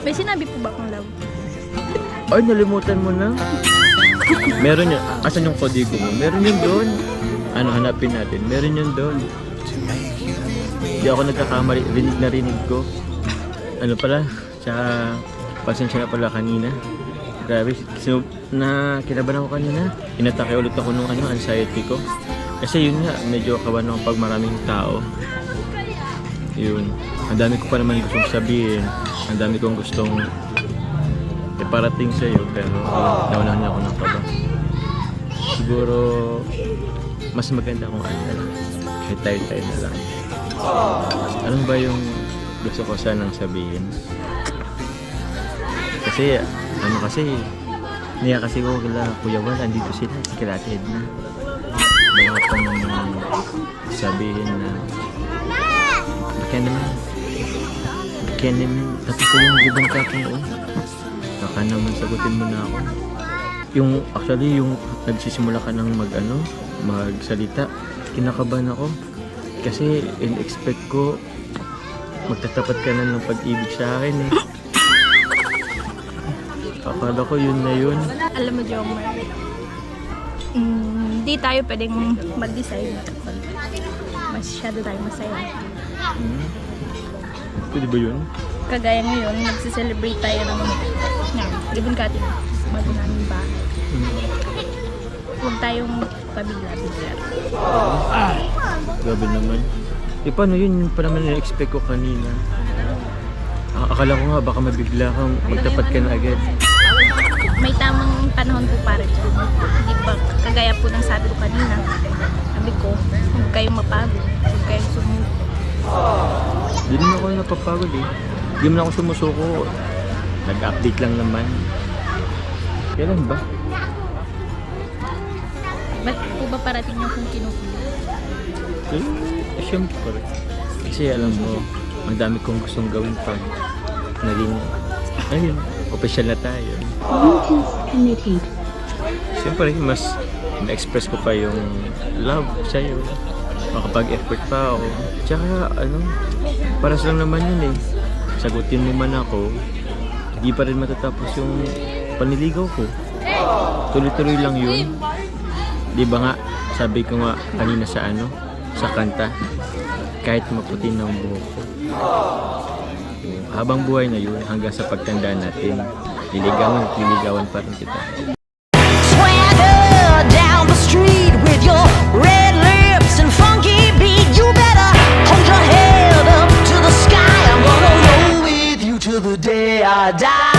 May sinabi po ba akong love? Ay, nalimutan mo na. Meron yun. Asan yung kodigo mo? Meron yun doon. Ano, hanapin natin. Meron yun doon. Hindi ako nagkakamali. Rinig na rinig ko. Ano pala? Tsaka, pasensya na pala kanina. Grabe, so, na kinabahan ako kanina. Inatake ulit ako nung ano, anxiety ko. Kasi yun nga, medyo kawan ako pag maraming tao. Yun. Ang dami ko pa naman gustong sabihin. Ang dami kong gustong iparating sa iyo pero naunahan niya ako ng kaba. Siguro mas maganda kung ano na lang. Kahit tayo-tayo na lang. Ano ba yung gusto ko sanang sabihin? Kasi, ano kasi, niya kasi ko kila Kuya Wal, andito sila, si Kilate Edna. Pa naman sabihin na, baka naman, tapos ko yung libang kakong oh. Baka naman sagutin mo na ako. Yung, actually, yung nagsisimula ka ng mag, ano, magsalita, kinakabahan ako. Kasi, in-expect ko, magtatapat ka na ng pag-ibig sa akin eh. Akala ko yun na yun. Alam mo, Jomar, mm, di tayo pwedeng mag-decide masyado tayo masaya. Hmm. Pwede ba yun? Kagaya ngayon, nagse-celebrate tayo ng nga, ribbon cutting bago namin bahay. Hmm. Huwag tayong pabigla-bigla. Grabe naman. Eh paano yun? Yun pa naman na-expect ko kanina. Ah, akala ko nga baka mabigla kang magtapat ka na agad. May tamang panahon po para dyan. Hindi ba, kagaya po ng sabi ko kanina, sabi ko, huwag kayong mapagod. Hindi naman ako napapagod eh. Hindi naman ako sumusuko. Nag-update lang naman. Kailan ba? Ba't po ba parating yung kung kinukulit? Eh, eh, syempre. Kasi alam mo, ang dami kong gustong gawin pag naging, ayun, official na tayo. Bluetooth connected. Siyempre, mas na-express ko pa yung love sa'yo. Makapag-effort pa ako. Tsaka, ano, paras lang naman yun eh. Sagutin mo man ako, hindi pa rin matatapos yung paniligaw ko. Tuloy-tuloy lang yun. Di ba nga, sabi ko nga kanina sa ano, sa kanta, kahit maputi ng buhok ko. Habang buhay na yun, hanggang sa pagtanda natin, liligawan at liligawan pa rin kita. The day I die.